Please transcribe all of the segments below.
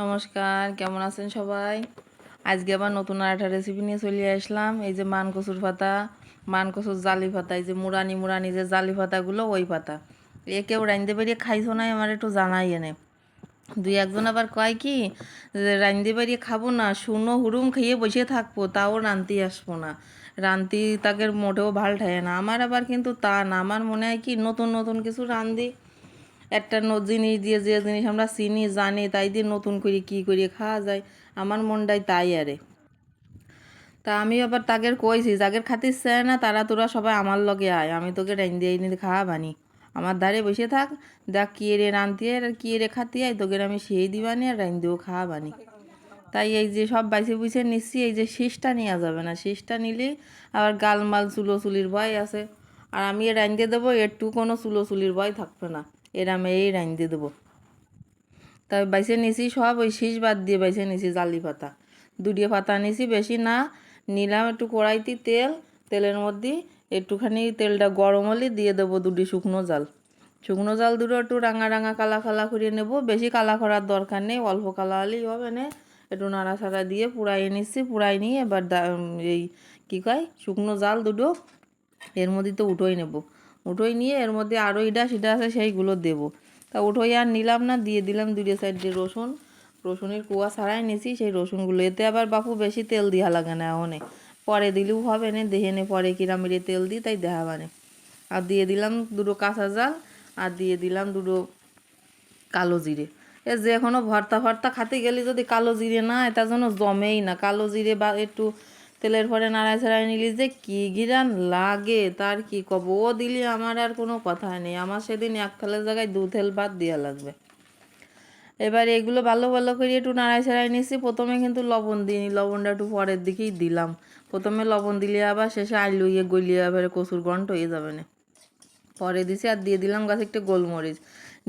নমস্কার, কেমন আছেন সবাই? আজকে আবার নতুন আর একটা রেসিপি নিয়ে চলে আসলাম। এই যে মান কচুর পাতা মান কচুর জালি পাতা, এই যে মুরানি মুরানি যে জালি পাতাগুলো, ওই পাতা। এ কেউ রাঁধতে বেরিয়ে খাইছো না, আমার একটু জানাই এনে। দুই একজন আবার কয় কি, যে রাঁধতে বেরিয়ে খাব না, শুনো, হুড়ুম খেয়ে বসে থাকব, তাও রান্তি আসব না। রান্তি তাকে মোটেও ভালো ঠায় না। আমার আবার কিন্তু তা না। আমার মনে হয় কি, নতুন নতুন কিছু রান্ধি একটা জিনিস দিয়ে যে জিনিস আমরা চিনি, জানি, তাই দিয়ে নতুন করে কী করে খাওয়া যায়, আমার মনটাই তাই আরে। তা আমি আবার তাদের কইছি যাদের খাতির চায় না, তারা তোরা সবাই আমার লগে আয়, আমি তোকে রাইন দিয়ে এনে খাওয়া বানি আমার ধারে বসে থাক, দেখ কি রে রানতি আর কি রে খাতি আয়, তোকে আমি সেই দিবানি আর রাইন দিয়েও খাওয়া বানি তাই এই যে সব বাইসে বুঝে নিচ্ছি, এই যে শীষটা নেওয়া যাবে না, শীষটা নিলে আবার গালমাল চুলো চুলির ভয় আছে। আর আমি দিয়ে দেবো একটু কোনো চুলো চুলির ভয় থাকবে না। এর আমি এই দিয়ে দেবো। তাই বাইসে নিছি সব, ওই শীষ বাদ দিয়ে বাইসে নিছি জালি পাতা। দুটিয়ে পাতা নিছি বেশি না, নিলাম একটু কড়াইতে তেল, তেলের মধ্যে একটুখানি তেলটা গরম হলে দিয়ে দেবো দুটি শুকনো জাল। শুকনো জাল দুটো একটু রাঙা রাঙা কালা কালা করে নেব, বেশি কালা করার দরকার নেই, অল্প কালা হলেই হবে না। একটু নাড়াচাড়া দিয়ে পুড়াই নিচ্ছি পুড়াই নিয়ে এবার এই কী কয়, শুকনো জাল দুটো এর মধ্যে তো উঠোই নেব। উঠোই নিয়ে এর মধ্যে আরও ইডা সিডা আছে, সেইগুলো দেবো। তা উঠোই আর নিলাম না, দিয়ে দিলাম দুটো সাইড দিয়ে রসুন। রসুনের কুয়া ছাড়াই নিছি, সেই রসুনগুলো। এতে আবার বাপু বেশি তেল দিয়া লাগে না অনে পরে দিলেও হবে না দেহে নে পরে কিরাম এর তেল দিই, তাই দেখা মানে আর দিয়ে দিলাম দুটো কাঁচা জাল, আর দিয়ে দিলাম দুটো কালো জিরে। এ যে এখনও ভর্তা ভর্তা খাতে গেলে যদি কালো জিরে না এটা যেন জমেই না। কালো জিরে বা একটু তেলের পরে নাড়াই ছাড়াই নিলি যে কি গিরান লাগে, তার কি কব? ও দিলে আমার আর কোনো কথা নেই। আমার সেদিন এক থালের জায়গায় দু থেল ভাত দেওয়া লাগবে। এবার এগুলো ভালো ভালো করে একটু নাড়াই ছাড়াই নিয়েছি প্রথমে কিন্তু লবণ দিইনি, লবণটা একটু পরের দিকেই দিলাম। প্রথমে লবণ দিলে আবার শেষে আলু ইয়ে গলিয়ে আবার কচুর গন্ট হয়ে যাবে না। পরে দিছি আর দিয়ে দিলাম গাছে একটা গোলমরিচ।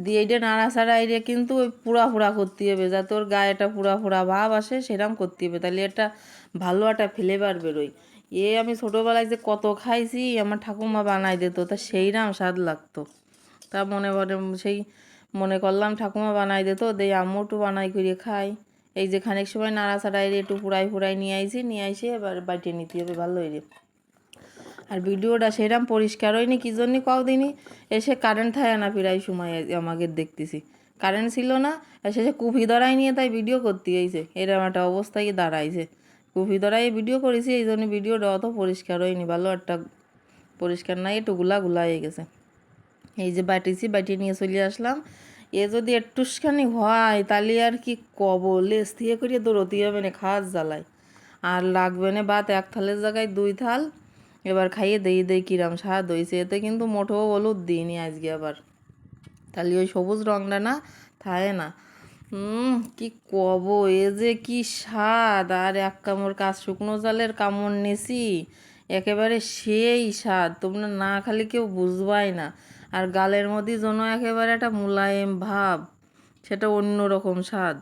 দিয়ে এইটা নাড়াচাড়া এটা কিন্তু ওই পুরা পুরা করতে হবে। যাতে ওর গায়েটা পুরা পুরা ভাব আসে সেরকম করতে হবে। তাহলে এটা ভালো একটা ফ্লেভার বেরোয় এ আমি ছোটোবেলায় যে কত খাইছি, আমার ঠাকুমা বানাই দিত, তা সেইরাম স্বাদ লাগতো। তা মনে মনে সেই মনে করলাম ঠাকুমা বানাই দিত, দেই আম্মু একটু বানাই করে খাই। এই যে খানিক সময় নাড়াচাড়া এর একটু পুরাই পুরাই নিয়ে আইছি, নিয়ে আইসি এবার বাটিয়ে নিতে হবে ভালো হয়ে আর ভিডিওটা সেরকম পরিষ্কার হয়নি, কি জন্য কদিনই এসে কারেন্ট থাকে না প্রায় সময় আমাকে দেখতেছি। কারেন্ট ছিল না শেষে কুফি ধরাই নিয়ে তাই ভিডিও করতে হয়েছে এরকম একটা অবস্থায় দাঁড়াইছে। কুফি ধরাই ভিডিও করেছি, এই জন্য ভিডিওটা অত পরিষ্কার হয়নি। ভালো একটা পরিষ্কার নাই, একটু গুলা গুলা হয়ে গেছে। এই যে বাটিছি বাটি নিয়ে চলে আসলাম। এ যদি একটুখানি হয়, তাহলে আর কি কব? লেস দিয়ে করিয়ে দৌড়তে হবে না, খাস জ্বালায়। আর লাগবে না ভাত, এক থালের জায়গায় দুই থাল। এবার খাইয়ে দেই দেই কিরাম স্বাদ হয়েছে এতে কিন্তু মোটেও হলুদ দিইনি আজকে আবার। তাহলে ওই সবুজ রংটা না থাকে না। হুম, কি কব? এ যে কি স্বাদ! আর এক কামড় কাজ শুকনো জালের কামড় নেছি। একেবারে সেই স্বাদ, তোমরা না খালি কেউ বুঝবাই না। আর গালের মধ্যে যেন একেবারে একটা মোলায়েম ভাব, সেটা অন্য রকম স্বাদ।